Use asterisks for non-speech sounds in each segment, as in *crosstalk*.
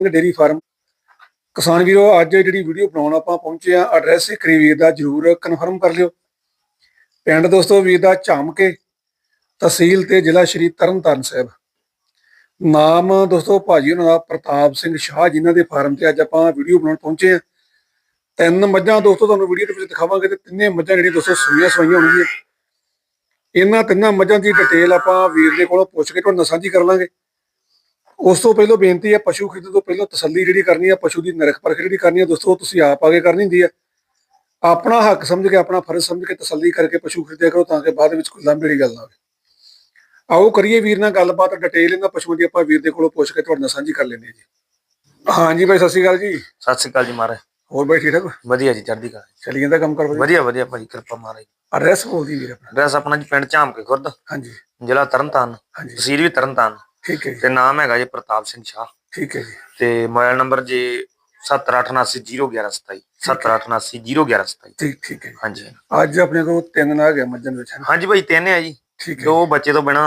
Dairy farm. ਕਿਸਾਨ ਵੀਰੋ, ਅੱਜ ਜਿਹੜੀ ਵੀਡੀਓ ਬਣਾਉਣ ਆਪਾਂ ਪਹੁੰਚੇ ਆ ਐਡਰੈਸ ਕਰੀ ਵੀਰ ਦਾ ਜਰੂਰ ਕਨਫਰਮ ਕਰ ਲਿਓ। ਪਿੰਡ ਦੋਸਤੋ, ਵੀਰ ਦਾ ਝਾਮਕੇ, ਤਹਿਸੀਲ ਤੇ ਜ਼ਿਲ੍ਹਾ ਸ਼੍ਰੀ ਤਰਨਤਾਰਨ ਸਾਹਿਬ। ਨਾਮ ਦੋਸਤੋ, ਭਾਜੀ ਉਹਨਾਂ ਦਾ ਪ੍ਰਤਾਪ ਸਿੰਘ ਸ਼ਾਹ ਜਿਨ੍ਹਾਂ ਦੇ ਫਾਰਮ ਤੇ ਅੱਜ ਆਪਾਂ ਵੀਡੀਓ ਬਣਾਉਣ ਪਹੁੰਚੇ ਆ ਤਿੰਨ ਮੱਝਾਂ ਦੋਸਤੋ, ਤੁਹਾਨੂੰ ਵੀਡੀਓ ਦੇ ਵਿੱਚ ਦਿਖਾਵਾਂਗੇ ਤੇ ਤਿੰਨੇ ਮੱਝਾਂ ਜਿਹੜੀਆਂ ਦੋਸਤੋ ਸੂਈਆਂ ਸਵਾਈਆਂ ਹੋਣਗੀਆਂ। ਇਹਨਾਂ ਤਿੰਨਾਂ ਮੱਝਾਂ ਦੀ ਡਿਟੇਲ ਆਪਾਂ ਵੀਰ ਦੇ ਕੋਲੋਂ ਪੁੱਛ ਕੇ ਤੁਹਾਨੂੰ ਸਾਂਝੀ ਕਰ ਲਾਂਗੇ। ਉਸ ਤੋਂ ਪਹਿਲਾਂ ਬੇਨਤੀ ਹੈ ਪਸ਼ੂ ਖਰੀਦਣ ਤੋਂ ਪਹਿਲਾਂ ਤਸੱਲੀ ਜਿਹੜੀ ਕਰਨੀ ਹੈ ਪਸ਼ੂ ਦੀ ਨਰਖ ਪਰਖ ਜਿਹੜੀ ਕਰਨੀ ਹੈ ਦੋਸਤੋ ਤੁਸੀਂ ਆਪ ਆਗੇ ਕਰਨੀ ਹੁੰਦੀ ਹੈ। ਆਪਣਾ ਹੱਕ ਸਮਝ ਕੇ ਆਪਣਾ ਫਰਜ਼ ਸਮਝ ਕੇ ਤਸੱਲੀ ਕਰਕੇ ਪਸ਼ੂ ਖਰੀਦਿਆ ਕਰੋ ਤਾਂ ਕਿ ਬਾਅਦ ਵਿੱਚ ਕੋਈ ਵਾਲੀ ਗੱਲ ਨਾ ਹੋਵੇ। ਆਓ ਕਰੀਏ ਵੀਰ ਨਾਲ ਗੱਲਬਾਤ ਡਿਟੇਲ ਇਹਨਾਂ ਪਸ਼ੂਆਂ ਦੀ ਆਪਾਂ ਵੀਰ ਦੇ ਕੋਲੋਂ ਪੁੱਛ ਕੇ ਤੁਹਾਡੇ ਨਾਲ ਸਾਂਝੀ ਕਰ ਲੈਂਦੇ ਹਾਂ ਜੀ। ਹਾਂਜੀ ਬਾਈ ਸਤਿ ਸ਼੍ਰੀ ਅਕਾਲ ਜੀ। ਸਤਿ ਸ਼੍ਰੀ ਅਕਾਲ ਜੀ ਮਹਾਰਾਜ। ਹੋਰ ਬਾਈ ਠੀਕ ਠਾਕ? ਵਧੀਆ ਜੀ ਚੜ੍ਹਦੀ ਕਲਾ ਚੱਲੀ ਜਾਂਦਾ ਕੰਮ ਕਰ ਵਧੀਆ? ਵਧੀਆ ਭਾਜੀ ਕਿਰਪਾ ਮਹਾਰਾਜ। ਐਡਰੈਸ ਬੋਲਦੀ ਵੀਰ ਆਪਣਾ। ਐਡਰੈਸ ਆਪਣਾ ਜੀ ਪਿੰਡ ਝਾਮਕੇ ਖੁਰਦ। ਹਾਂਜੀ। ਜ਼ਿਲ੍ਹਾ ਤਰਨਤਾਰਨ। ਹਾਂਜੀ। ਤਹਿਸੀਲ ਵੀ ਤਰਨਤਾਰਨ। ਠੀਕ ਹੈ ਜੀ। ਤੇ ਨਾਮ ਹੈਗਾ ਜੀ ਪ੍ਰਤਾਪ ਸਿੰਘ ਸ਼ਾਹ। ਠੀਕ ਹੈ ਜੀ। ਤੇ ਮੋਬਾਈਲ ਨੰਬਰ ਜੀ 7878011127 7878011127 ਠੀਕ ਠੀਕ ਹੈ ਹਾਂਜੀ। ਅੱਜ ਆਪਣੇ ਕੋਲ ਤਿੰਨ ਨਾਗ ਹੈ ਮੱਝਾਂ ਵਿੱਚ ਹਾਂਜੀ ਭਾਈ ਤਿੰਨ ਆ ਜੀ। ਠੀਕ ਹੈ। ਦੋ ਬੱਚੇ ਤੋਂ ਬਿਨਾ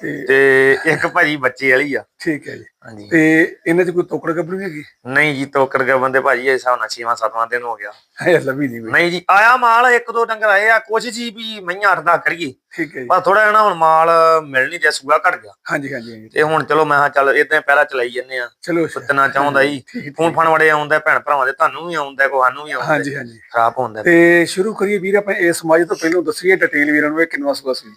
ਤੇ ਇੱਕ ਭਾਜੀ ਬੱਚੇ ਵਾਲੀ ਆ। ਠੀਕ ਹੈ ਜੀ। ਹਾਂਜੀ। ਤੇ ਇਹਨਾਂ 'ਚ ਕੋਈ ਤੋਕੜ ਗੱਭਰੂ ਨਹੀਂ ਹੈਗੀ? ਨਹੀਂ ਜੀ ਤੋਕਰ ਗਿਆ ਬੰਦੇ ਭਾਜੀ ਇਸ ਹਿਸਾਬ ਨਾਲ 6ਵਾਂ 7ਵਾਂ ਦਿਨ ਹੋ ਗਿਆ। ਹੈ ਲੱਭੀ ਨਹੀਂ ਕੋਈ ਨਹੀਂ ਜੀ ਆਇਆ ਮਾਲ ਇੱਕ ਦੋ ਡੰਗਰ ਆਏ ਆ ਕੋਸ਼ਿਸ਼ ਸੀ ਵੀ ਮਈਆਂ ਅੱਠ ਦਾ ਕਰੀਏ। ਠੀਕ ਹੈ ਜੀ। ਪਰ ਥੋੜਾ ਨਾ ਹੁਣ ਮਾਲ ਮਿਲ ਨਹੀਂ ਰਿਹਾ ਸੂਆ ਘਟ ਗਿਆ। ਹਾਂਜੀ ਹਾਂਜੀ ਹਾਂਜੀ। ਤੇ ਹੁਣ ਚਲੋ ਮੈਂ ਕਿਹਾ ਚੱਲ ਇਦਾਂ ਪਹਿਲਾਂ ਚਲਾਈ ਜੰਨੇ ਆ। ਚਲੋ। ਅੱਛਾ। ਸੁੱਤਣਾ ਚਾਹੁੰਦਾ ਜੀ। ਠੀਕ ਹੈ, ਫੋਨ ਫਣ ਬੜੇ ਆਉਂਦਾ ਭੈਣ ਭਰਾਵਾਂ ਦੇ ਤੁਹਾਨੂੰ ਵੀ ਆਉਂਦਾ ਕੋ ਸਾਨੂੰ ਵੀ ਆਉਂਦਾ। ਹਾਂਜੀ ਹਾਂਜੀ। ਖਰਾਬ ਹੁੰਦਾ ਤੇ ਸ਼ੁਰੂ ਕਰੀਏ ਵੀਰ ਆਪਾਂ ਇਸ ਸਮਾਜ ਤੋਂ ਪਹਿਲਾਂ ਦੱਸੀਏ ਡਿਟੇਲ ਵੀਰਾਂ ਨੂੰ ਇਹ ਕਿੰਨਾ ਸੁਆ ਸੀ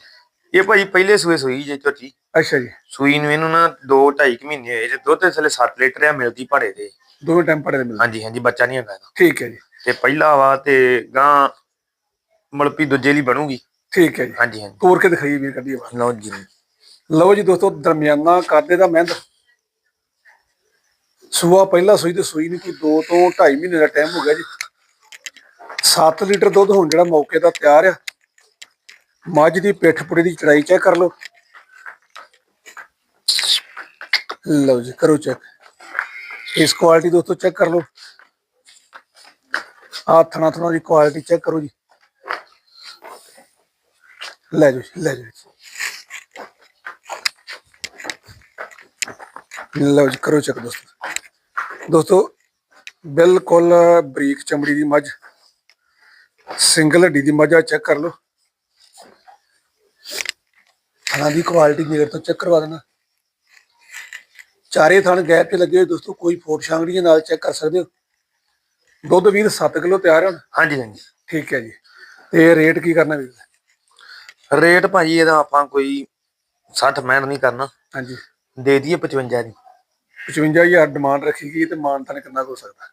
ਇਹ ਭਾਜੀ ਪਹਿਲੇ ਸੂਏ ਸੂਈ ਜੇ ਝੋਟੀ। ਅੱਛਾ ਜੀ। ਸੂਈ ਨੂੰ ਇਹਨੂੰ ਨਾ 2 2.5 ਮਹੀਨੇ ਹੋਏ ਜੇ ਦੁੱਧ ਦੇ ਥੱਲੇ 7 ਲੀਟਰ ਆ ਮਿਲਦੀ ਭਾੜੇ ਦੇ ਦੋਵੇਂ ਟਾਈਮ ਪੜੇ ਦੇ ਮਿਲਦੇ। ਹਾਂਜੀ ਹਾਂਜੀ ਬੱਚਾ ਨਹੀਂ ਹੈਗਾ ਇਹਦਾ। ਠੀਕ ਹੈ ਜੀ। ਤੇ ਪਹਿਲਾ ਵਾ ਤੇ ਗਾਂ ਮਲਪੀ ਦੂਜੇ ਲਈ ਬਣੂਗੀ। ਠੀਕ ਹੈ ਜੀ। ਹਾਂਜੀ ਹਾਂਜੀ। ਤੋਰ ਕੇ ਦਿਖਾਈਏ ਵੀਰ ਕਦੀ ਆਵਾਜ਼ ਲਓ ਜੀ। ਲਓ ਜੀ ਦੋਸਤੋ ਦਰਮਿਆਨਾ ਕਾਦੇ ਦਾ ਮਹਿੰਦ ਸੂਆ ਪਹਿਲਾ ਸੂਈ ਤੇ ਸੂਈ ਨੂੰ ਕੋਈ 2 ਤੋਂ 2.5 ਮਹੀਨੇ ਦਾ ਟਾਈਮ ਹੋ ਗਿਆ ਜੀ। 7 ਲੀਟਰ ਦੁੱਧ ਹੁਣ ਜਿਹੜਾ ਮੌਕੇ ਦਾ ਤਿਆਰ ਆ। ਮੱਝ ਦੀ ਪਿੱਠ ਪੁੜੇ ਦੀ ਚੜਾਈ ਚੈੱਕ ਕਰ ਲਓ। ਲਓ ਜੀ ਕਰੋ ਚੈੱਕ ਇਸ ਕੁਆਲਿਟੀ ਦੋਸਤੋ ਚੈੱਕ ਕਰ ਲਓ। ਆਹ ਥਣਾ ਥਣਾ ਦੀ ਕੁਆਲਿਟੀ ਚੈੱਕ ਕਰੋ ਜੀ। ਲੈ ਜਾਓ ਜੀ, ਲੈ ਜਾਓ ਜੀ। ਲਓ ਜੀ ਕਰੋ ਚੈੱਕ ਦੋਸਤੋ। ਦੋਸਤੋ ਬਿਲਕੁਲ ਬਰੀਕ ਚਮੜੀ ਦੀ ਮੱਝ। ਸਿੰਗਲ ਹੱਡੀ ਦੀ ਮੱਝ ਆ ਚੈੱਕ ਕਰ ਲਓ। ਥਣਾ ਦੀ ਕੁਆਲਿਟੀ ਮੇਰੇ ਤੋਂ ਚੈੱਕ ਕਰਵਾ ਦੇਣਾ। ਚਾਰੇ ਥਣ ਗੈਪ ਤੇ ਲੱਗੇ ਹੋਏ ਦੋਸਤੋ ਕੋਈ ਫੋਟ ਸ਼ਾਂਗੜੀਆਂ ਨਾਲ ਚੈੱਕ ਕਰ ਸਕਦੇ ਹੋ। ਦੁੱਧ ਵੀਰ 7 ਕਿਲੋ ਤਿਆਰ ਹੈ ਹੁਣ। ਹਾਂਜੀ ਹਾਂਜੀ। ਠੀਕ ਹੈ ਜੀ। ਤੇ ਰੇਟ ਕੀ ਕਰਨਾ ਵੀਰ? ਰੇਟ ਭਾਜੀ ਇਹਦਾ ਆਪਾਂ ਕੋਈ 60 ਮਿਹਨਤ ਨਹੀਂ ਕਰਨਾ। ਹਾਂਜੀ। ਦੇ ਦਈਏ 55 ਦੀ। 55000 ਡਿਮਾਂਡ ਰੱਖੀ ਗਈ ਤੇ ਮਾਨ ਤਾਂ ਕਿੰਨਾ ਹੋ ਸਕਦਾ।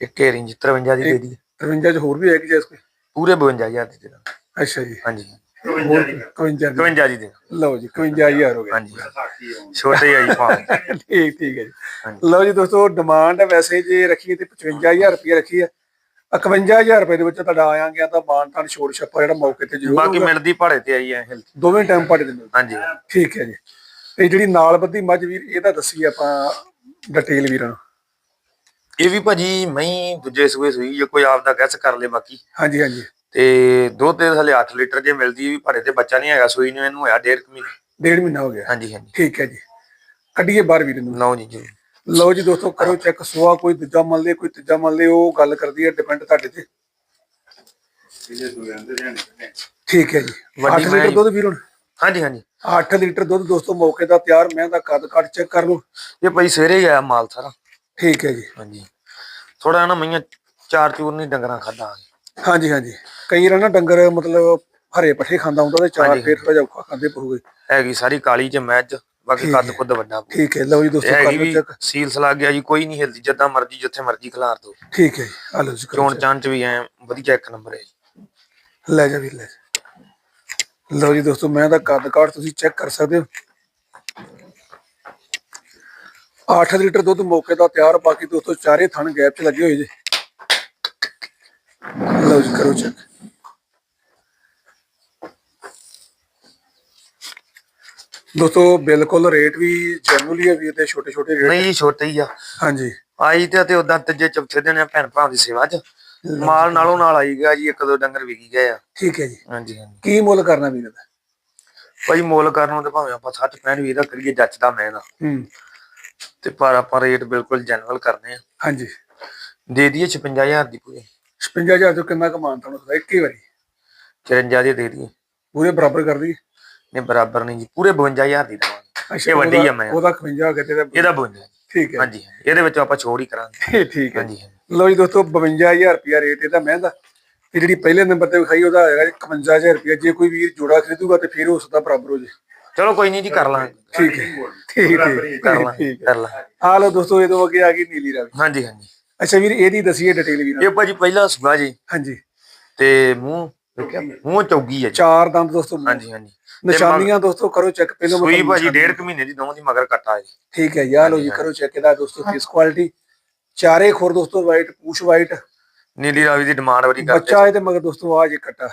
ਇੱਕ ਰੇਂਜ 53 ਦੀ ਦੇ ਦਈਏ। 53 ਚ ਹੋਰ ਵੀ ਹੈ ਕਿ ਜੈਸ ਕੋਈ ਪੂਰੇ 52000 ਦੀ ਦੇ ਦਾਂਗੇ। ਅੱਛਾ ਜੀ। ਹਾਂਜੀ। 51 ਦੀ 52 ਦੀ ਦੇ। ਲਓ ਜੀ 51000 ਹੋ ਗਿਆ ਹਾਂਜੀ। ਛੋਟੇ ਆਈ ਫਾਰਮ *laughs* ਠੀਕ ਠੀਕ ਹੈ ਜੀ। ਲਓ ਜੀ ਦੋਸਤੋ ਡਿਮਾਂਡ ਵੈਸੇ ਜੇ ਰੱਖੀਏ ਤੇ 55000 ਰੁਪਏ ਰੱਖੀ ਹੈ 51000 ਰੁਪਏ ਦੇ ਵਿੱਚ ਤੁਹਾਡਾ ਆਇਆ ਗਿਆ ਤਾਂ ਮਾਨ ਤਾਂ ਛੋੜ ਛੱਪਾ ਜਿਹੜਾ ਮੌਕੇ ਤੇ ਜ਼ਰੂਰ ਬਾਕੀ ਹੋਊਗਾ। ਮਿਲਦੀ ਭਾੜੇ ਤੇ ਆਈ ਐ ਹਿਲ ਦੋਵੇਂ ਟਾਈਮ ਪਾੜੇ ਦੇ ਮਿਲਦੇ। ਹਾਂਜੀ। ਠੀਕ ਹੈ ਜੀ। ਤੇ ਜਿਹੜੀ ਨਾਲ ਬੱਧੀ ਮੱਝ ਵੀਰ ਇਹਦਾ ਦੱਸੀ ਆਪਾਂ ਡਿਟੇਲ ਵੀਰਾਂ ਨੂੰ। ਇਹ ਵੀ ਭਾਜੀ ਮੈਂ ਦੂਜੇ ਸੂਏ ਸੂਈ ਜੇ ਕੋਈ ਆਪ ਦਾ ਗੈਸ ਕਰ ਲੇ ਬਾਕੀ। ਹਾਂਜੀ ਹਾਂਜੀ। ਤੇ ਦੁੱਧ ਦੇ ਥੱਲੇ 8 ਲੀਟਰ ਜੇ ਮਿਲਦੀ ਵੀ ਭਾੜੇ ਤੇ ਬੱਚਾ ਨਹੀਂ ਹੈਗਾ ਸੂਈ ਨੂੰ ਇਹਨੂੰ ਹੋਇਆ ਡੇਢ ਕੁ ਮਹੀਨੇ। ਡੇਢ ਮਹੀਨਾ ਹੋ ਗਿਆ। ਹਾਂਜੀ ਹਾਂਜੀ। ਠੀਕ ਹੈ ਜੀ। ਕੱਢੀਏ ਬਾਹਰ ਵੀਰ ਨੂੰ। ਲਓ ਜੀ ਜੀ। ਲਓ ਜੀ ਦੋਸਤੋ ਕਰੋ ਚੈੱਕ ਸੁਆ ਕੋਈ ਦੂਜਾ ਮੰਨ ਲੇ ਕੋਈ ਤੀਜਾ ਮੰਨ ਲੇ ਉਹ ਗੱਲ ਕਰਦੀ ਹੈ ਡਿਪੈਂਡ ਤੁਹਾਡੇ ਤੇ। ਠੀਕ ਹੈ ਜੀ। 8 ਵੱਡੀ ਲੀਟਰ ਮੈਂ- ਦੁੱਧ ਵੀਰ ਹੁਣ? ਹਾਂਜੀ ਹਾਂਜੀ। 8 ਲੀਟਰ ਦੁੱਧ ਦੋਸਤੋ ਮੌਕੇ ਦਾ ਤਿਆਰ ਮੈਂ ਦਾ ਕੱਦ ਕੱਟ ਚੈੱਕ ਕਰ ਲਓ ਇਹ ਭਾਈ ਸਵੇਰੇ ਹੀ ਆਇਆ ਮਾਲ ਸਾਰਾ। ਠੀਕ ਹੈ ਜੀ। ਹਾਂਜੀ। ਥੋੜਾ ਨਾ ਮਈਆਂ ਚਾਰ ਚੂਰ ਨਹੀਂ ਡੰਗਰਾਂ ਖਾਦਾ ਹਾਂਜੀ ਹਾਂਜੀ ਕਈ ਰਾਂ ਨਾ ਡੰਗਰ ਮਤਲਬ ਹਰੇ ਪੱਠੇ ਖਾਂਦਾ ਹੁੰਦਾ ਤੇ ਚਾਰ। ਫੇਰ ਥੋੜਾ ਜਿਹਾ ਔਖਾ ਖਾਂਦੇ ਪਊਗੇ ਹੈਗੀ ਸਾਰੀ ਕਾਲੀ ਚ ਮੈਚ ਬਾਕੀ ਕੱਦ। ਕੁੱਦ ਵੱਡਾ। ਠੀਕ ਹੈ ਲਓ ਜੀ ਦੋਸਤੋ ਵੀ ਚੈੱਕ ਸੀਲਸ ਲੱਗ ਗਿਆ ਜੀ ਕੋਈ ਨਹੀਂ ਹਿਲਦੀ ਜਿੱਦਾਂ ਮਰਜ਼ੀ ਜਿੱਥੇ ਮਰਜ਼ੀ ਖਿਲਾਰ ਦੋ ਠੀਕ ਹੈ ਜੀ ਆ ਲਓ ਜੀ ਚੋਣ ਚਾਂ ਚ ਵੀ ਐ ਵਧੀਆ ਇੱਕ ਨੰਬਰ ਹੈ ਜੀ। ਲੈ ਜਾ ਵੀਰ ਲੈ। ਲਓ ਜੀ ਦੋਸਤੋ ਮੈਂ ਦਾ ਕੱਦ ਕਾਠ ਤੁਸੀਂ ਚੈੱਕ ਕਰ ਸਕਦੇ ਹੋ 8 ਲੀਟਰ ਦੁੱਧ ਮੌਕੇ ਦਾ ਤਿਆਰ ਬਾਕੀ ਦੋਸਤੋ ਚਾਰੇ ਥਣ ਗੈਪ 'ਚ ਲੱਗੇ ਹੋਏ ਜੇ ਲਓ ਜੀ ਕਰੋ ਚੈੱਕ ਦੋਸਤੋ ਬਿਲਕੁਲ ਰੇਟ ਵੀ ਜਨਰਲੀ ਹੈ ਵੀਰ ਦੇ ਛੋਟੇ ਛੋਟੇ ਰੇਟ ਨਹੀਂ ਜੀ ਛੋਟੇ ਹੀ ਆ। ਹਾਂਜੀ। ਆਈ ਤੇ ਤੇ ਉਦਾਂ ਤੀਜੇ ਚੌਥੇ ਦਿਨ ਆ ਭੈਣ ਭਰਾ ਦੀ ਸੇਵਾ ਚ। ਮਾਲ ਨਾਲੋਂ ਨਾਲ ਆਈ ਗਿਆ ਜੀ ਇੱਕ ਦੋ ਡੰਗਰ ਵਿਕੀ ਗਏ ਆ। ਠੀਕ ਹੈ ਜੀ। ਹਾਂਜੀ ਹਾਂਜੀ। ਕੀ ਮੁੱਲ ਕਰਨਾ ਵੀਰ ਦਾ ਭਾਈ ਮੁੱਲ ਕਰਨ ਨੂੰ ਤੇ ਭਾਵੇਂ ਆਪਾਂ 60 65 ਵੀ ਦਾ ਕਰੀਏ ਜੱਚਦਾ ਮੈਂ ਦਾ। ਹੂੰ। ਤੇ ਪਰ ਆਪਾਂ ਰੇਟ ਬਿਲਕੁਲ ਜੈਨੂਅਲ ਕਰਨੇ ਆ। ਹਾਂਜੀ। ਦੇ ਦਈਏ 56000 ਦੀ ਪੂਰੀ। 56000 ਤੋਂ ਕਿੰਨਾ ਕਮਾਨ ਤੁਹਾਨੂੰ ਹੁੰਦਾ ਇੱਕ ਹੀ ਵਾਰੀ। 54 ਦੀ ਦੇ ਦਈਏ। ਪੂਰੇ ਬਰਾਬਰ ਕਰ ਦਈਏ। ਨਹੀਂ ਬਰਾਬਰ ਨਹੀਂ ਜੀ ਪੂਰੇ 52000 ਦੀ ਦਵਾਂਗੇ। ਅੱਛਾ ਇਹ ਵੱਡੀ ਆ ਮੈਂ। ਉਹਦਾ 55 ਹੋ ਗਿਆ ਤੇ ਇਹਦਾ ਇਹਦਾ 52 ਠੀਕ ਹੈ। ਹਾਂਜੀ। ਇਹਦੇ ਵਿੱਚ ਆਪਾਂ ਛੋੜ ਹੀ ਕਰਾਂਗੇ। ਠੀਕ ਹੈ। ਹਾਂਜੀ ਲਓ ਜੀ ਦੋਸਤੋ 52000 ਰੁਪਿਆ ਰੇਟ ਇਹਦਾ ਮਹਿੰਗਾ ਤੇ ਜਿਹੜੀ ਪਹਿਲੇ ਨੰਬਰ ਤੇ ਵਿਖਾਈ ਉਹਦਾ ਹੈਗਾ ਜੀ 51000 ਰੁਪਿਆ ਜੇ ਕੋਈ ਵੀਰ ਜੋੜਾ ਖਰੀਦੂਗਾ ਤੇ ਫਿਰ ਉਸ ਦਾ ਬਰਾਬਰ ਹੋ ਜੇ। ਚਲੋ ਕੋਈ ਨਹੀਂ ਜੀ ਕਰ ਲਾਂਗੇ। ਠੀਕ ਹੈ। ਠੀਕ ਠੀਕ ਕਰ ਲਾਂਗੇ ਹੈ। ਕਰ ਲਾਂਗੇ। ਆ ਲਓ ਦੋਸਤੋ ਇਹ ਤੋਂ ਅੱਗੇ ਆ ਗਈ ਨੀਲੀ ਰਾਵੀ। ਹਾਂਜੀ ਹਾਂਜੀ। ਅੱਛਾ ਵੀਰ ਇਹਦੀ ਦਸੀਏ ਡਿਟੇਲ ਵੀਰ। ਇਹ ਭਾਜੀ ਪਹਿਲਾ ਸੁਗਾ ਜੀ। ਹਾਂਜੀ। ਤੇ ਮੂੰਹ ਵੇਖਿਆ ਮੂੰਹ ਚੌਗੀ ਹੈ ਜੀ। ਚਾਰ ਦੰਦ ਦੋਸਤੋ ਹਾਂਜੀ ਹਾਂਜੀ। ਨਿਸ਼ਾਨੀਆਂ ਦੋਸਤੋ ਕਰੋ ਚੈੱਕ। ਪਹਿਲਾਂ ਮੈਂ ਸੂਈ ਤੁਹਾਨੂੰ ਭਾਜੀ ਡੇਢ ਕੁ ਮਹੀਨੇ ਦੀ ਦੋਵਾਂ ਦੀ ਮਗਰ ਕੱਟਾ ਹੈ ਜੀ ਠੀਕ ਹੈ ਯਾਰ ਲਓ ਜੀ ਕਰੋ ਚੈੱਕ ਇਹਦਾ ਦੋਸਤੋ ਫੇਸ ਕੁਆਲਿਟੀ ਚਾਰੇ ਖੁਰ ਦੋਸਤੋ ਵਾਈਟ ਪੂਛ ਵਾਈਟ ਨੀਲੀ ਰਾਵੀ ਦੀ ਡਿਮਾਂਡ ਬੜੀ ਕਰਦੇ ਬੱਚਾ ਇਹਦੇ ਮਗਰ ਦੋਸਤੋ ਆ ਜੇ ਕੱਟਾ।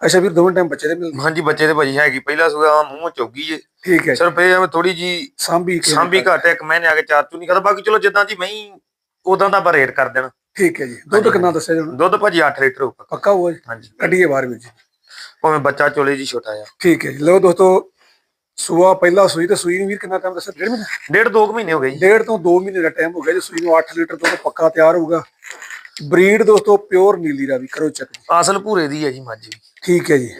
ਅੱਛਾ ਵੀਰ ਦੋਵੇਂ ਟਾਈਮ ਬੱਚੇ ਦੇ ਮਿਲਦੇ। ਹਾਂਜੀ ਬੱਚੇ ਤੇ ਭਾਜੀ ਹੈਗੀ। ਪਹਿਲਾ ਸੁਗਾ ਮੂੰਹ ਚੌਗੀ ਜੇ। ਠੀਕ ਹੈ। ਸਿਰਫ ਇਹ ਥੋੜੀ ਜੀ ਸਾਂਭੀ ਕੇ ਸਾਂਭੀ ਘੱਟ ਹੈ, ਇੱਕ ਮਹੀਨੇ ਆ ਕੇ ਚਾਰ ਚੂ ਨਹੀਂ ਕਰਦਾ ਬਾਕੀ ਚਲੋ ਜਿੱਦਾਂ ਦੀ ਮਹੀਂ ਉਦਾਂ ਦਾ ਆਪਾਂ ਰੇਟ ਕਰ ਦੇਣਾ। ਠੀਕ ਹੈ ਜੀ। ਦੁੱਧ ਕਿੰਨਾ ਦੱਸਿਆ ਜੀ ਦੁੱਧ ਭਾਜੀ 8 ਲੀਟਰ ਹੋਊਗਾ। ਪੱਕਾ ਹੋਇਆ ਜੀ? ਹਾਂਜੀ। ਕੱਢੀਏ ਬਾਹਰ ਵਿੱਚ ਭਾਵੇਂ ਬੱਚਾ ਚੋਲੇ ਜੀ ਛੋਟਾ ਆ ਠੀਕ ਹੈ ਜੀ। ਲਓ ਦੋਸਤੋ ਸੂਆ ਪਹਿਲਾ ਸੂਈ ਤੇ ਸੂਈ ਨੂੰ ਵੀਰ ਕਿੰਨਾ ਟਾਈਮ ਦੱਸਿਆ? ਡੇਢ ਮਹੀਨਾ? ਡੇਢ ਦੋ ਕੁ ਮਹੀਨੇ ਹੋ ਗਏ ਜੀ। ਡੇਢ ਤੋਂ 2 ਮਹੀਨੇ ਦਾ ਟਾਈਮ ਹੋ ਗਿਆ ਜੀ। ਸੂਈ ਨੂੰ 8 ਲੀਟਰ ਦੁੱਧ ਪੱਕਾ ਤਿਆਰ ਹੋਊਗਾ। ਬਰੀਡ ਦੋਸਤੋ ਪਿਓਰ ਨੀਲੀ ਰਾਵੀ ਕਰੋ ਚੱਕ ਜੀ ਅਸਲ ਭੂਰੇ ਦੀ ਹੈ ਜੀ ਮੱਝ ਵੀ। ਠੀਕ ਹੈ ਜੀ।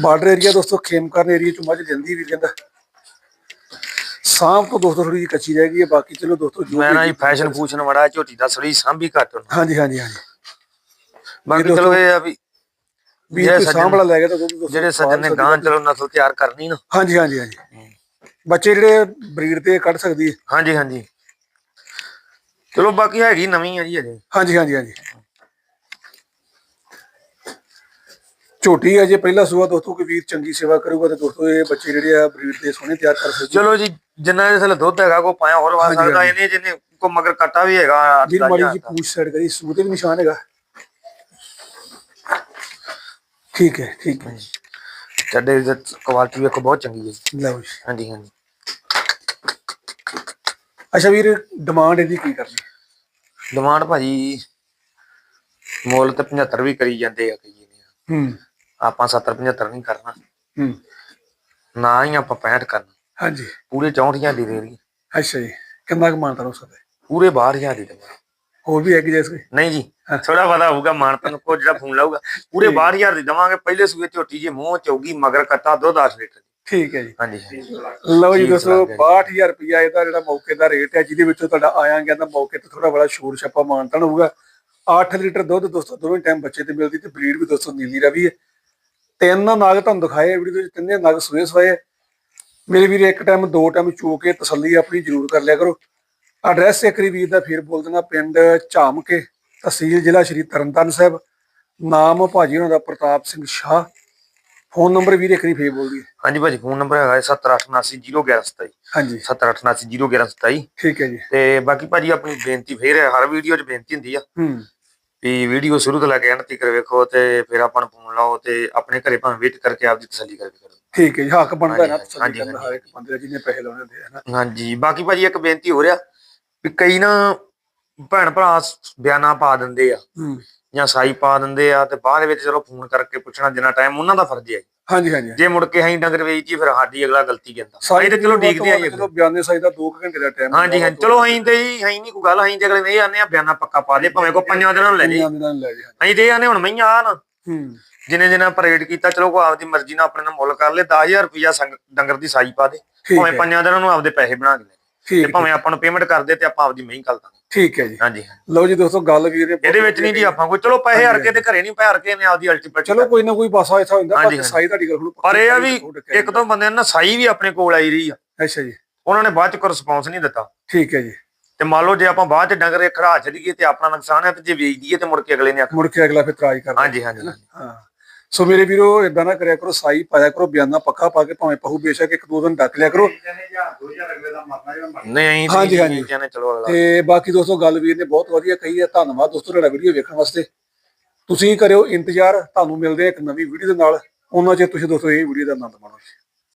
ਬਾਰਡਰ ਏਰੀਆ ਦੋਸਤੋ ਖੇਮਕਰਨ ਏਰੀਆ ਚ ਮੱਝ ਲੈਂਦੀ ਵੀਰ ਕਹਿੰਦਾ। ਸਾਂਭ ਤੋਂ ਦੋਸਤੋ ਥੋੜੀ ਜਿਹੀ ਕੱਚੀ ਰਹਿ ਗਈ ਹੈ ਬਾਕੀ ਚਲੋ ਦੋਸਤੋ ਜੋ ਮੈਂ ਨਾ ਜੀ ਫੈਸ਼ਨ ਫੂਸ਼ਨ ਬੜਾ ਝੋਟੀ ਦਾ ਸੜੀ ਸਾਂਭੀ ਘੱਟ ਹਾਂਜੀ ਹਾਂਜੀ ਹਾਂਜੀ। ਬਾਕੀ ਚਲੋ ਇਹ ਆ ਵੀ ਵੀ ਜਿਹੜੇ ਕੋਈ ਸੱਜਣ- ਸਾਂਭ ਵਾਲਾ ਲੈ ਗਿਆ ਤਾਂ ਦੋਸਤੋ ਜਿਹੜੇ ਸੱਜਣ ਨੇ ਗਾਂ ਚਲੋ ਨਸਲ ਤਿਆਰ ਕਰਨੀ ਨਾ। ਹਾਂਜੀ ਹਾਂਜੀ ਹਾਂਜੀ। ਬੱਚੇ ਜਿਹੜੇ ਬਰੀਡ ਤੇ ਕੱਢ ਸਕਦੀ ਹੈ। ਹਾਂਜੀ ਹਾਂਜੀ। ਚਲੋ ਬਾਕੀ ਹੈਗੀ ਨਵੀਂ ਆ ਜੀ ਅਜੇ ਹਾਂਜੀ ਹਾਂਜੀ ਹਾਂਜੀ। ਝੋਟੀ ਹੈ ਜੇ ਪਹਿਲਾ ਸੂਆ ਦੋਸਤੋ ਕੋਈ ਵੀਰ ਚੰਗੀ ਸੇਵਾ ਕਰੂਗਾ ਤੇ ਦੋਸਤੋ ਇਹ ਬੱਚੇ ਜਿਹੜੇ ਆ ਬਰੀਡ ਦੇ ਸੋਹਣੇ ਤਿਆਰ ਕਰ ਸਕਦੇ ਚਲੋ ਜੀ ਜਿੰਨਾ ਦੇ ਥੱਲੇ ਦੁੱਧ ਹੈਗਾ ਕੋ ਪਾਇਆ ਹੋਰ ਵਾ ਸਕਦਾ ਇਹਨੇ ਜਿਹਨੇ ਕੋ ਮਗਰ ਕੱਟਾ ਵੀ ਹੈਗਾ ਦਸ ਮਾੜੀ ਜੀ। ਪੂਛ ਸਾਈਡ ਕਰੀ ਸੂ ਤੇ ਵੀ ਨਿਸ਼ਾਨ ਹੈਗਾ। ਠੀਕ ਹੈ ਠੀਕ ਹੈ। ਚੱਡੇ ਦੀ ਕੁਆਲਿਟੀ ਵੇਖੋ ਬਹੁਤ ਚੰਗੀ ਹੈ। ਲਓ ਜੀ। ਹਾਂਜੀ ਹਾਂਜੀ। ਅੱਛਾ ਵੀਰ ਡਿਮਾਂਡ ਇਹਦੀ ਕੀ ਕਰਨੀ? ਡਿਮਾਂਡ ਭਾਜੀ ਮੁੱਲ ਤੇ 75 ਵੀ ਕਰੀ ਜਾਂਦੇ ਆ ਕਈ ਨੇ ਹੂੰ। ਆਪਾਂ 70 75 ਨਹੀਂ ਕਰਨਾ। ਹੂੰ। ਨਾ ਹੀ ਆਪਾਂ 65 ਕਰਨਾ। ਹਾਂਜੀ। ਪੂਰੇ 64000 ਦੀ ਦੇ ਰਹੀ ਅੱਛਾ ਜੀ। ਕਿੰਨਾ ਕੁ ਮਾਨਤਾ ਹੋ ਸਕਦਾ ਹੈ? ਪੂਰੇ 12000 ਦੀ ਦੇਵਾਂਗੇ। ਹੋਰ ਵੀ ਹੈ ਕਿ ਜੈਸੇ ਨਹੀਂ ਜੀ ਥੋੜਾ ਪਤਾ ਹੋਊਗਾ ਮਾਨਤਨ ਕੋ ਜਿਹੜਾ ਫੋਨ ਲਾਊਗਾ। ਪੂਰੇ 12000 ਦੀ ਦਵਾਂਗੇ। ਪਹਿਲੇ ਸੂਏ ਝੋਟੀ ਜੇ ਮੂੰਹ ਚੌਗੀ ਮਗਰ ਕੱਟਾ ਦੁੱਧ 8 ਲੀਟਰ ਠੀਕ ਹੈ ਜੀ। ਹਾਂਜੀ। ਹਾਂਜੀ। ਲਓ ਜੀ ਠੀਕ ਦੋਸਤੋ ਲੱਗ ਗਿਆ 62000 ਰੁਪਇਆ ਇਹਦਾ ਜਿਹੜਾ ਮੌਕੇ ਦਾ ਰੇਟ ਹੈ ਜਿਹਦੇ ਵਿੱਚੋਂ ਤੁਹਾਡਾ ਆਇਆ ਗਿਆ ਤਾਂ ਮੌਕੇ ਤੇ ਥੋੜਾ ਬੜਾ ਸ਼ੋਰ ਛੱਪਾ ਮਾਨਤਨ ਹੋਊਗਾ। 8 ਲੀਟਰ ਦੁੱਧ ਦੋਸਤੋ ਦੋਵੇਂ ਟਾਈਮ ਬੱਚੇ ਤੇ ਮਿਲਦੀ ਤੇ ਬਰੀਡ ਵੀ ਦੋਸਤੋ ਨੀਲੀ ਰਵੀ ਹੈ। ਤਿੰਨ ਨਾਗ ਤੁਹਾਨੂੰ ਦਿਖਾਏ ਵੀਡੀਓ ਵਿੱਚ ਤਿੰਨੇ ਨਾਗ ਸੂਏ ਸਵਾਏ ਮੇਰੇ ਵੀਰ ਇੱਕ ਟਾਈਮ ਦੋ ਟਾਈਮ ਚੋ ਕੇ ਤਸੱਲੀ ਆਪਣੀ ਜ਼ਰੂਰ ਕਰ ਲਿਆ ਕਰੋ। ਐਡਰੈਸ ਇੱਕ ਵਾਰੀ ਦਾ ਫੇਰ ਬੋਲ ਦੇਣਾ ਪਿੰਡ ਝਾਮਕੇ ਤਹਿਸੀਲ ਜ਼ਿਲ੍ਹਾ ਸ਼੍ਰੀ ਤਰਨਤਾਰਨ ਸਾਹਿਬ। ਨਾਮ ਭਾਜੀ ਉਹਨਾਂ ਦਾ ਪ੍ਰਤਾਪ ਸਿੰਘ ਸ਼ਾਹ। ਫੋਨ ਨੰਬਰ ਵੀਰ ਇੱਕ ਵਾਰੀ ਫੇਰ ਬੋਲ ਦਈਏ। ਹਾਂਜੀ ਭਾਜੀ ਫੋਨ ਨੰਬਰ ਹੈਗਾ 7878011127 ਹਾਂਜੀ। 7878011127 ਠੀਕ ਹੈ ਜੀ। ਤੇ ਬਾਕੀ ਭਾਜੀ ਆਪਣੀ ਬੇਨਤੀ ਫੇਰ ਹੈ ਹਰ ਵੀਡੀਓ 'ਚ ਬੇਨਤੀ ਹੁੰਦੀ ਆ। ਹੂੰ। ਵੀ ਵੀਡੀਓ ਸ਼ੁਰੂ ਤੋਂ ਲੈ ਕੇ ਅੰਤ ਤੱਕ ਵੇਖੋ ਤੇ ਫਿਰ ਆਪਾਂ ਨੂੰ ਫੋਨ ਲਾਓ ਤੇ ਆਪਣੇ ਘਰੇ ਭਾਵੇਂ ਵੇਟ ਕਰਕੇ ਆਪਦੀ ਤਸੱਲੀ ਕਰਕੇ ਕਰੋ। ਠੀਕ ਹੈ ਜੀ ਹੱਕ ਬਣਦਾ ਨਾ ਤਸੱਲੀ ਹਾਂਜੀ, ਕਰਨਾ ਹਰ ਇੱਕ ਬੰਦੇ ਦਾ ਜਿਹਨੇ ਪੈਸੇ ਲਾਉਣੇ ਹੁੰਦੇ ਆ ਨਾ। ਹਾਂਜੀ। ਬਾਕੀ ਭਾਜੀ ਇੱਕ ਬੇਨਤੀ ਹੋ ਰਿਹਾ ਵੀ ਕਈ ਨਾ ਭੈਣ ਭਰਾ ਬਿਆਨਾਂ ਪਾ ਦਿੰਦੇ ਆ ਜਾਂ ਸਾਈ ਪਾ ਦਿੰਦੇ ਆ ਤੇ ਬਾਅਦ ਵਿੱਚ ਚਲੋ ਫੋਨ ਕਰਕੇ ਪੁੱਛਣਾ ਜਿੰਨਾ ਟਾਈਮ ਉਹਨਾਂ ਦਾ ਫਰਜ਼ ਹੈ ਹਾਂਜੀ ਹਾਂਜੀ ਜੇ ਮੁੜ ਕੇ ਅਸੀਂ ਡੰਗਰ ਵੇਚੀ ਫਿਰ ਸਾਡੀ ਅਗਲਾ ਗਲਤੀ ਕਹਿੰਦਾ ਅਸੀਂ ਤੇ ਚਲੋ ਦੇਖਦੇ ਆ ਜੀ ਚਲੋ ਬਿਆਨੇ ਸਾਈ ਦਾ 2 ਘੰਟੇ ਦਾ ਟਾਈਮ ਹਾਂਜੀ ਹਾਂਜੀ। ਚਲੋ ਅਸੀਂ ਤੇ ਅਸੀਂ ਨਹੀਂ ਕੋਈ ਗੱਲ ਅਸੀਂ ਤੇ ਅਗਲੇ ਨੇ ਇਹ ਆਨੇ ਆ ਬਿਆਨਾ ਪੱਕਾ ਪਾ ਦੇ ਭਾਵੇਂ ਕੋ ਪੰਜਾਂ ਦਿਨਾਂ ਨੂੰ ਲੈ ਜੇ ਦਿਨਾਂ ਲੈ ਜੀ ਅਸੀਂ ਤੇ ਆਨੇ ਹੁਣ ਮਈਆਂ ਆ ਨਾ। ਹੂੰ। ਜਿਨੇ ਜਿਨੇ ਪਰੇਡ ਕੀਤਾ ਚਲੋ ਕੋ ਆਪਦੀ ਮਰਜ਼ੀ ਨਾਲ ਆਪਣੇ ਨਾਲ ਮੁੱਲ ਕਰ ਲੇ 10000 ਰੁਪਇਆ ਡੰਗਰ ਦੀ ਸਾਈ ਪਾ ਦੇ। ਭਾਵੇਂ ਹੈ। ਪੰਜਾਂ ਦਿਨਾਂ ਨੂੰ ਆਪਦੇ ਪੈਸੇ ਬਣਾ ਕੇ ਲੈ ਤੇ ਭਾਵੇਂ ਆਪਾਂ ਨੂੰ ਪੇਮੈਂਟ ਕਰ ਦੇ ਤੇ ਆਪਾਂ ਆਪਦੀ ਮਹੀਂ ਦਾਂਗੇ ਠੀਕ ਹੈ ਜੀ। ਹਾਂਜੀ। ਲਓ ਜੀ ਦੋਸਤੋ ਗੱਲ ਵੀਰ ਇਹਦੇ ਵਿੱਚ ਨਹੀਂ ਜੀ ਆਪਾਂ ਕੋਈ ਚਲੋ ਪੈਸੇ ਹਰ ਕੇ ਤੇ ਘਰੇ ਨਹੀਂ ਪੈ ਹਰ ਕੇ ਨੇ ਆਪਦੀ ਅਲਟੀਮੇਟ ਚਲੋ ਕੋਈ ਨਾ ਕੋਈ ਪਾਸਾ ਇੱਥਾ ਹੁੰਦਾ ਪਰ ਸਾਈ ਤੁਹਾਡੀ ਗੱਲ ਹੁਣ ਪਰ ਇਹ ਆ ਵੀ ਇੱਕ ਦੋ ਬੰਦਿਆਂ ਨੇ ਨਾ ਸਾਈ ਵੀ ਆਪਣੇ ਕੋਲ ਆਈ ਰਹੀ ਆ। ਅੱਛਾ ਜੀ। ਉਹਨਾਂ ਨੇ ਬਾਅਦ ਚ ਕੋਈ ਰਿਸਪੌਂਸ ਨਹੀਂ ਦਿੱਤਾ। ਠੀਕ ਹੈ ਜੀ। ਤੇ ਮੰਨ ਲਓ ਜੇ ਆਪਾਂ ਬਾਅਦ ਚ ਡੰਗਰ ਖੜਾ ਛੱਡੀਏ ਤੇ ਆਪਣਾ ਨੁਕਸਾਨ ਹੈ ਤੇ ਜੇ ਵੇਚ ਦਈਏ ਤੇ ਮੁੜ ਕੇ ਅਗਲੇ ਨੇ ਮੁੜ ਕੇ ਅਗਲਾ ਫਿਰ ਤਰਾਜ ਕਰਦਾ ਹਾਂਜੀ ਹਾਂਜੀ। ਹਾਂ। ਸੋ ਮੇਰੇ ਵੀਰੋ ਇਦਾਂ ਨਾ ਕਰਿਆ ਕਰੋ ਸਾਈ ਪਾਇਆ ਕਰੋ ਬਿਆਨਾ ਪੱਕਾ ਪਾ ਕੇ ਭਾਵੇਂ ਪਹੂ ਬੇਸ਼ੱਕ ਇੱਕ ਦੋ ਦਿਨ ਡੱਕ ਲਿਆ ਕਰੋ। ਨਹੀਂ ਹਾਂਜੀ, ਅਸੀਂ ਹਾਂਜੀ। ਕਹਿੰਦੇ ਚਲੋ ਅਗਲਾ। ਤੇ ਬਾਕੀ ਦੋਸਤੋ ਗੱਲ ਵੀਰ ਨੇ ਬਹੁਤ ਵਧੀਆ ਕਹੀ ਹੈ। ਧੰਨਵਾਦ ਦੋਸਤੋ ਤੁਹਾਡਾ ਵੀਡੀਓ ਵੇਖਣ ਵਾਸਤੇ। ਤੁਸੀਂ ਕਰਿਓ ਇੰਤਜ਼ਾਰ। ਤੁਹਾਨੂੰ ਮਿਲਦੇ ਇੱਕ ਨਵੀਂ ਵੀਡੀਓ ਦੇ ਨਾਲ। ਉਹਨਾਂ ਚ ਤੁਸੀਂ ਦੋਸਤੋ ਇਹ ਵੀਡੀਓ ਦਾ ਆਨੰਦ ਮਾਣੋ।